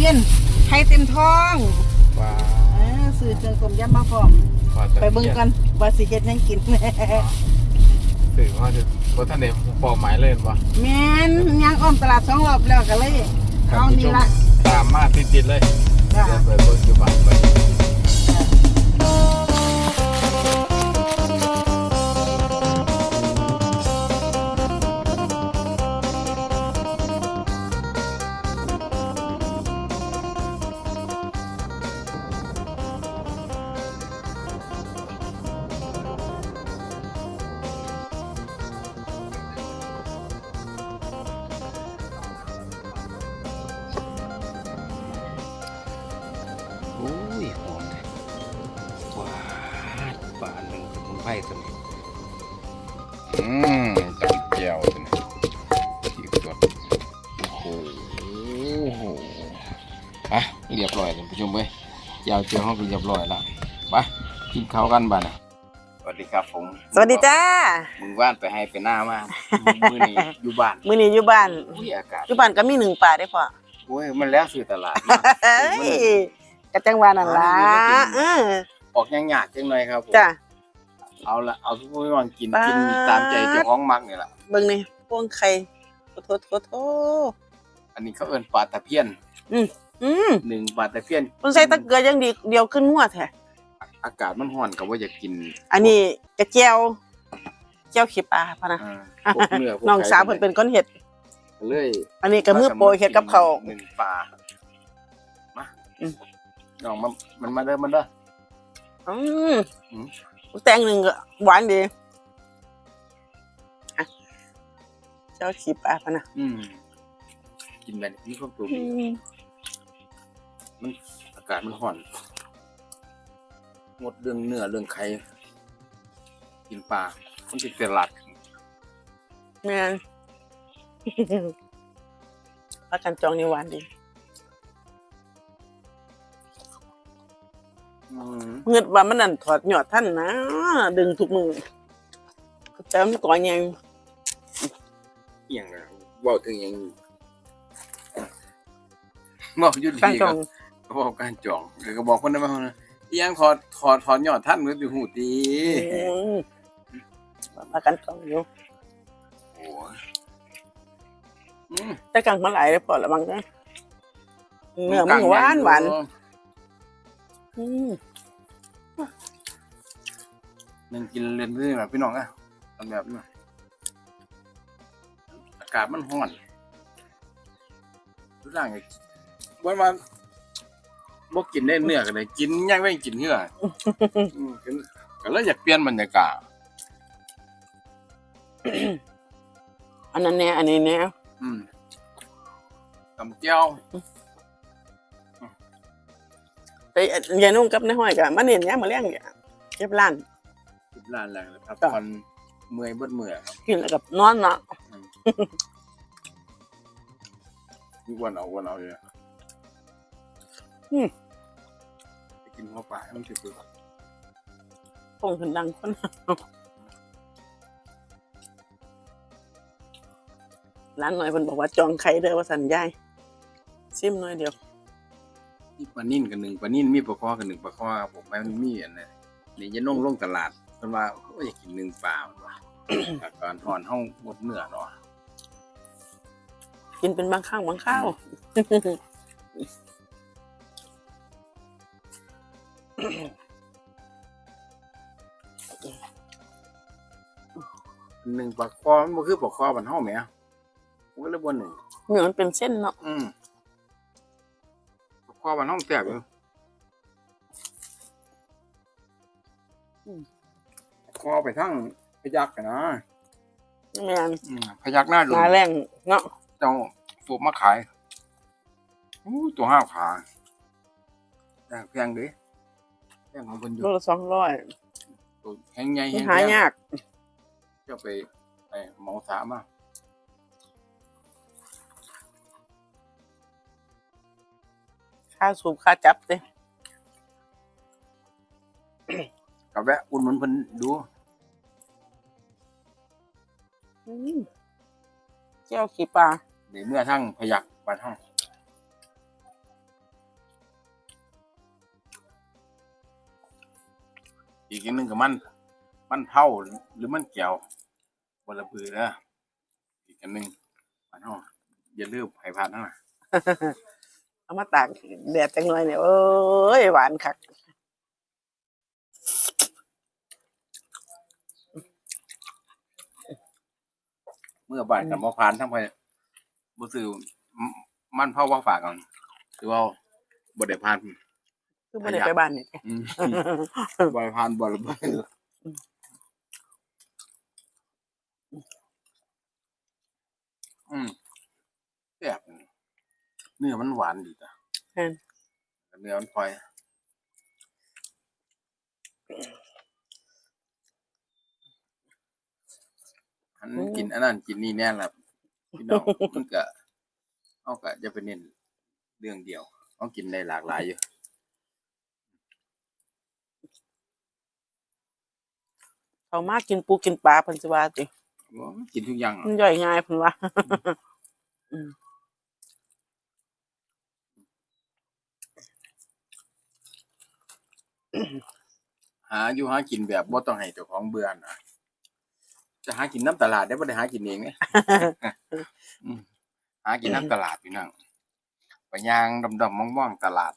ปลาตะเพียนไข่เต็มท้องว้าเออซื้อเครื่องต้มยำมาพร้อมปลาตะไปเบิ่งกันว่าสิเฮ็ดหยังกิน สื่อว่าจะว่าท่านเด็กปอหมายเล่นวะแม่นย่างอ้อมตลาดสองรอบแล้วก็เลยท่านเอาผู้นี่ชมละตามมาติดๆเลยจ้ะ เดี๋ยวไปเบิ่งอยู่บ้านไป หนึ่งสมุนไพรสมัยอืมจับแก้วสินะที่สดโอ้โหอะเรียบร้อยท่านผู้ชมเว้ยยาวเจียวห้องก็เรียบร้อยแล้วไปกินข้าวกันบ้านะสวัสดีครับผมสวัสดีจ้ามึงว่านไปให้ไปหน้ามามือนี้อยู่บ้านมื้อนี้อยู่บ้านอุ้ยอากาศอยู่บ้านก็มีหนึ่งปลาได้พ่อโอ้ยมันแล้วสื่อตลาดเอ้ยกะจังหวานั่นล่ะเออออกยังหยาดจังหน่อยครับผมจ้า เอาละเอาทุกคนมากินป๊ากินตามใจเจ้าของมักนี่แหละเบิ่งนี่พวงไข่โถโถโถโถอันนี้เขาเอิ้นปลาตะเพียนอืมหนึ่งปลาตะเพียนมันใส่ตะเกียบยังดีเดียวขึ้นหัวแท้อากาศมันร้อนก็ว่าอยากกินอันนี้กระเจียวเจียวขี้ปลาพะนะอ่าพวกเนื้อพวกน้องไข่สาวเพิ่นเป็นคนเฮ็ดเลยอันนี้ก็มือโปรยเฮ็ดกับเขาว หนึ่งปลามาอืม น้องมันมันมาเด้อมันเด้อ อืมอืม แตงหนึ่งก็หวานดีอะเจ้าขี้ปลาพะนะอืมกินแบบนี้มีความสุขอืดีมมันอากาศมันร้อนงดเรื่องเนื้อเรื่องไข่กินปลามันจะเป็นหลักแม่น ปลากันจองนี่หวานดี เงืดว่ามันนั่นถอดหยอดท่านนะ ดึงทุกมือแต่มันก่อนยังอหย่างนะเว่าถึงอย่างเว่าอยุดกันดีจก็องก็บอกการจองเดี๋ยวก็บอกคนนั้นมาคนนั้นอีหยังถอดถอดถอดยอดท่านมันเป็นหูดีอืมปลากันจองอยู่ โอ้ยอืมแต่กังมาหลายเลยพอละบางนะเนื้อมันหวานหวาน อืมหนึ่งกินเล่นด้วยแบบพี่น้องอะทำแบบนี้อากาศมันร้อนทุกอย่างไงวันมาบ่กินได้เนื้อกันเลยกินย่างไม่กินเนื้ออืมก็ก็เลยอยากเปลี่ยนบรรยากาศอันนั้นแน่อันนี้แน่อืมตำเจีย วแต่ยายนุ่งกับนายห้อยกับมันเนียนย่างมาเลี้ยงอย่าเก็บร้าน สิบล้านแล้วนะครับจ้ะ ตอนเมื่อยเบิดเมื่อยครับกินแล้วกับนอนเนาะมีวันเอาวันเอาเลยไปกินหัวปลาให้มันถือปืนคงขึ้นดังคนร้านหน่อยเพิ่นบอกว่าจองไข่เด้อว่าสันยายซิมหน่อยเดียว มีปลานิ่นกันหนึ่งปลานิ่นมีปลาคอกันหนึ่งปลาคอครับผมแม่มันมีอันนั้นนี่จะน่งลงตลาดเพิ่นว่าโอ้ยอยากกินหนึ่งปลาเพิ่นว่าอาการอ่อนห้องหมดเนื้อเนาะกินเป็นบางข้างบางข้าวหนึ่งปลาคอมันบ่คือปลาคอบ้านเฮาแหมมันก็เลยบ่หนึ่งเนื้อมันเป็นเส้นเนาะอืม ปลาคอบ้านเฮาแซ่บอยู่คอไปทั้งพยักกันนะแม่นอืมพยักหน้าดูหนาแรงเนาะเจ้าสูบมาขายอู้ตัวห้าขาแต่แพงดิแพงของคนอยู่โลละสองร้อยตัวแห้งใหญ่แห้งหายาก เจ้าไปไปเหมาสามา ค่าสูบค่าจับเด้กับแวะอุ่นมันเพิ่นดูอืมเจ้าขี้ปลาเดี๋ยวเมื่อทั้งพยักปลานห้องอีกอย่างหนึ่งกับมัน มันเผาหรือมันแก้วบนระบือนะอีกอันหนึ่งปานห้องอย่าลืมไผ่พานนะ เอามาตากแดดจังเลยเนี่ยเอ้ยหวานคักเมื่อบ่ายกับบ่ผ่านทั้งไปบ่ซื้อมันเผาว่าฝากกันคือว่าบ่ได้ผ่านคือไม่ได้ไปบ้านนี่อืมบริพานบริบาลอืมแบบ เนื้อมันหวานดีจ้ะแม่นเนื้อมันพลอยอันกินอันนั้นกินนี่แน่ละพี่น้องมันก็เอาก็จะเป็นเน้นเรื่องเดียวเอากินได้หลากหลายอยู่เขามากินปูกินปลาเพันสิว่าติว่ามันกินทุกอย่างอะมันย่อยง่ายเพิ่นว่า หาอยู่หากินแบบบ่ต้องให้เจ้าของเบื่อนะจะหากินน้ำตลาดได้บ่ได้หากินเองเนี่ย อืมหากินน้ำตลาดพี่น้องไปย่างดำๆม่องๆตลาด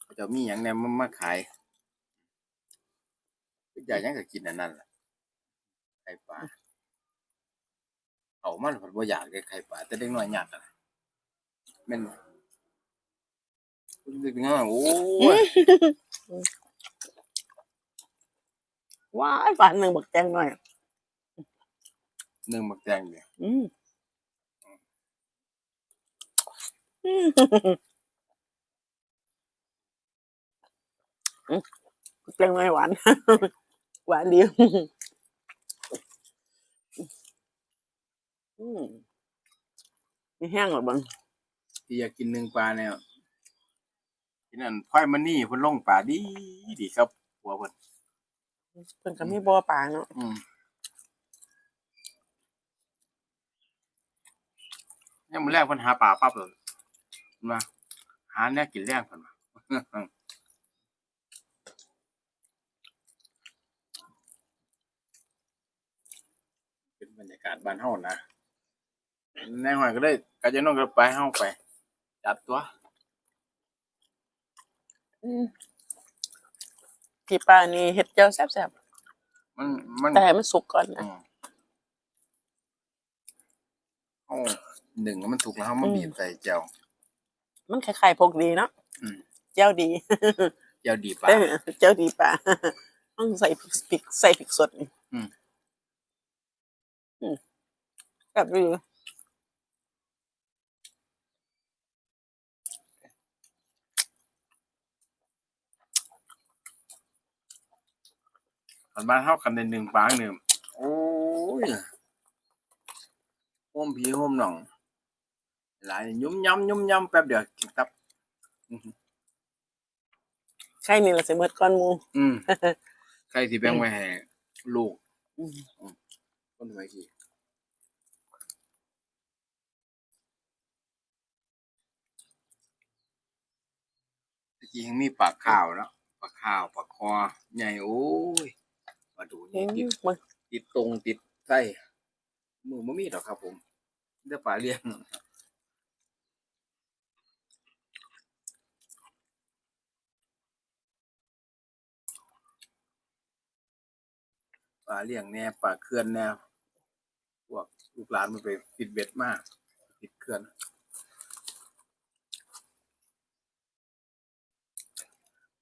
เขาจะมีหยังแหนมมาขายอยากหยังก็กินอันนั้นล่ะไข่ปลาเอามันเพิ่นบ่อยากได้ไข่ปลาแต่เด็กน้อยอยากอะแม่นบ่เด็กน้อยโอ้ย ว้ายฝานหนึ่งบักแตงหน่อยหนึ่งบักแตงเนี่ยอืมอืมอืมบักแตงหน่อยหวาน หวานดีอืมมีแห้งหรอบัง ที่อยากกินหนึ่งปลาเนี่ย ที่นั่นพ่อยมันนี่เพิ่นลงปลาดีดีครับหัวเพิ่นเพิ่นก็มีบ่อปลาเนาะอืมยังมื้อแรกเพิ่นหาปลาปั๊บเลยมาหาแนวกินแรงเพิ่นว่าเป็นบรรยากาศบ้านเฮานะในหอยก็ได้กาจะน้องก็ไปเฮาไปจัดตัว อืมที่ปลานี่เฮ็ดเจียวแซ่บมันมันๆแต่ให้มันสุกก่อนนะ อืมเอาหนึ่งมันถูกแล้วเฮามาอืม บีบใส่แจ่วมันคล้ายๆพกดีเนาะอืม เจียวดีแจ่วดีปลา เออเจียวดีปลาต้องใส่พริกพริกใส่พริกสดนี่อืม อืมแบบนี้ อันบ้านเฮากันในหนึ่งปลาหนึ่งโอ้ยโฮมผีโฮมหนอง หลายยุ่มยำยุ่มยำแป๊บเดียวกินตับ ใช่นี่ละสิเมิดก้อนหมูอืมใครที่แบ่งไว้ให้ลูกอืมคนสมัยกี่ตะกี้ยังมีปลาข้าวแล้วปลาข้าวปลาคอ ใหญ่โอ้ย มาดูอืนี่มติดมันติดตรงติดไส้มือมันมีดอกครับ ผมเดี๋ยวปลาเลี้ยงปลาเลี้ยงแน่ปลาเขื่อนแน่พวกลูกหลานมันไปติดเบ็ดมาก ติดเขื่อน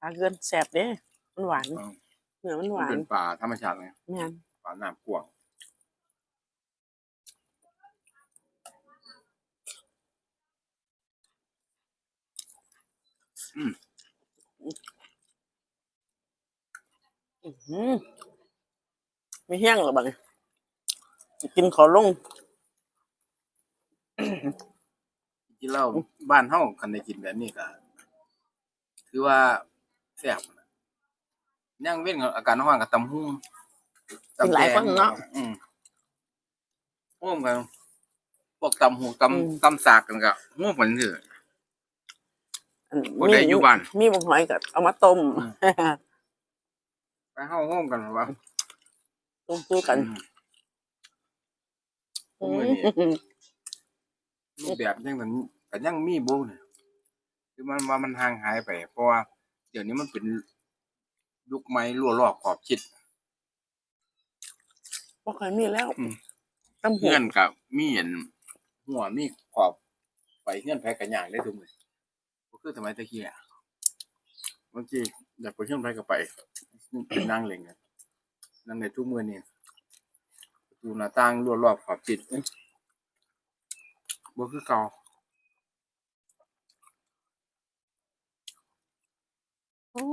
ปลาเกลือนแซ่บเด้มันหวานอืม เนื้อมันหมันวานเป็นปลาธรรมชาติไงแม่นปลาน้ำกวางอืมอื้อหือมีแห้งหรอบังกินขอลงกินเหล้าบ้านเฮาคันได้กินแบบนี้ก็คือว่าแซ่บนะ ย่างเว้นกับอาการห้องกับตำหุ่งกินหลายคนเนาะ อืมร่วมกันพวกตำหูตอืมำตำสากกันก็ร่วมกันเถอะอันบ่ได้อยู่บ้าน มีบางหอยก็เอามาต้มอืมเข้าห้องกันวะตุ้มตู้กันอืมอืมรูปแบบยังมันก็ยังมีบูเนี่ยคือมันว่ามันห่างหายไป เพราะว่าเดี๋ยวนี้มันเป็น ยุคไม้รั่วลอกขอบชิดบ่เคยมีแล้วอืมตำหัวเงื่อนกับมีเห็นหัวมีขอบไปเงื่อนแพ้กันอย่างได้ทุกมือก็คือสมัยตะกี้อะบางทีอยากไปเงื่อนแพ้ก็ไปเป็นนั่งเล่นกันนั่งในทุกมือนี่ประตูหน้าต่างรั่วรอบขอบจิตเอ้ยบ่คือเก่า โอ้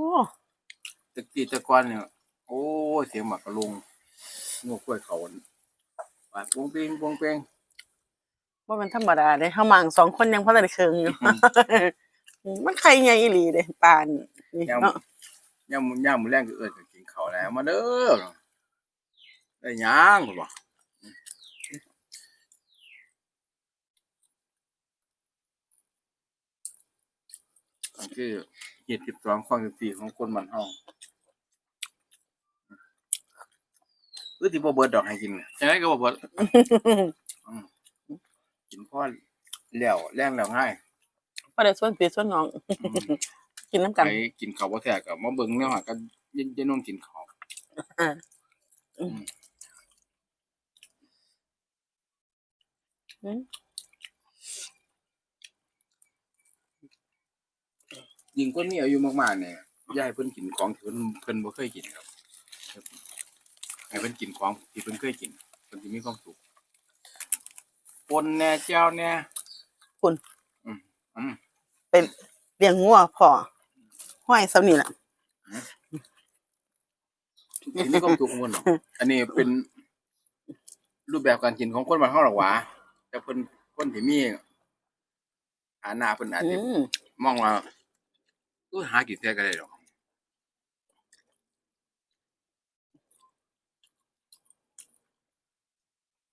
ตะกี้ตะกอนเนี่ยโอ้ยเสียงหมากกระลุงงูกล้วยเขาปาดวงเปงวงเปงบ่แม่นธรรมดาเด้เฮามั่งสองคนยังพอได้เคิงอยู่ มันใครใหญ่อีหลีเด้ปานนี่ย่ามเนาะย่ามย่ามมือแรงก็เอิ้นก็กินข้าวแล้วมาเด้อได้หยังบ่บอกอันคือเหตุสิบสองข้อสิบสี่ของคนมันห้อง คือที่บ่เบิดดอกให้กินน่ะจังไดก็บ่เบิดกินพ่อแล้วแรงแล้วง่ายบ่ได้ส่วนพี่ส่วนน้องอืมกินน้ำกันไปกินข้าวบ่แท้ก็มาเบิ่งแนวหาก็ยินยินนมกินข้าวอ่าอืมอืมยิ่งคนมีอายุมากๆเนี่ยยายเพิ่นกินของที่เพิ่นเพิ่นบ่เคยกินครับ ให้เพิ่นกินของที่เพิ่นเคยกินเพิ่นสิมีความสุขปนแหน่เจ้าแหน่คุณ อืมอืมเป็นเลี้ยงงัวพ่อห้อยซำนี่ล่ะสิมีความสุขของเพิ่นเนาะอันนี้เป็นรูปแบบการกินของคนบ้านเฮาหรอกหวะแต่เพิ่นคนที่มีฐานะเพิ่นอาจอืจะม มองว่าอู้หากินแท้ก็ได้ดอก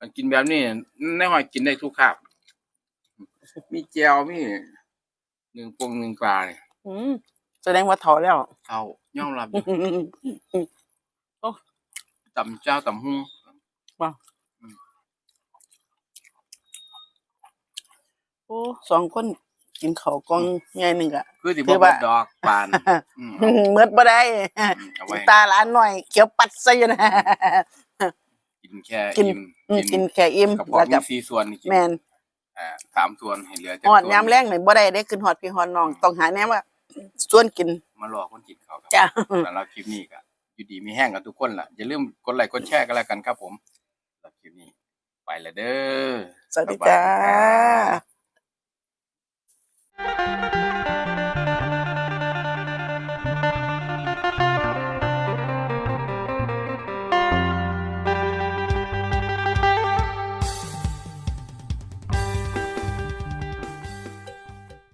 มันกินแบบนี้ในหอยกินได้ทุกคาบมีแจวมีหนึ่งปงหนึ่งปลาเนี่ยอืมแสดงว่าเฒ่าแล้วเอาย่อมรับอยู่ตำเจ้าตำหุ้งโอ้สองคนกินข้าวกล่องใหญ่หนึงอะคือสิคืบ่อเบิว่าดดอกปานอืมเมิดบ่ได้เอาไว้ตาหลานหน่อยเขียวปัดซะอยู่นะ กินแค่กินอิ่มอืมกินแค่อิ่มกระเพาะแล้วมีก็สี่ส่วนนี่กินแม่นอ่าสามส่วนให้เหลือแต่ฮอดส่วนยามแรงนี่บ่ได้เด้ขึ้นฮอดพี่ฮอดน้องต้องหาแนวว่าส่วนกินมารอคนกินข้าวครับจ้ะสำหรับคลิปนี้ก็อยู่ดีมีแห้งกับทุกคนล่ะอย่าลืมกดไลค์กดแชร์กันแล้วกันครับผมสำหรับคลิปนี้ ไปแล้วเด้อ สวัสดีจ้า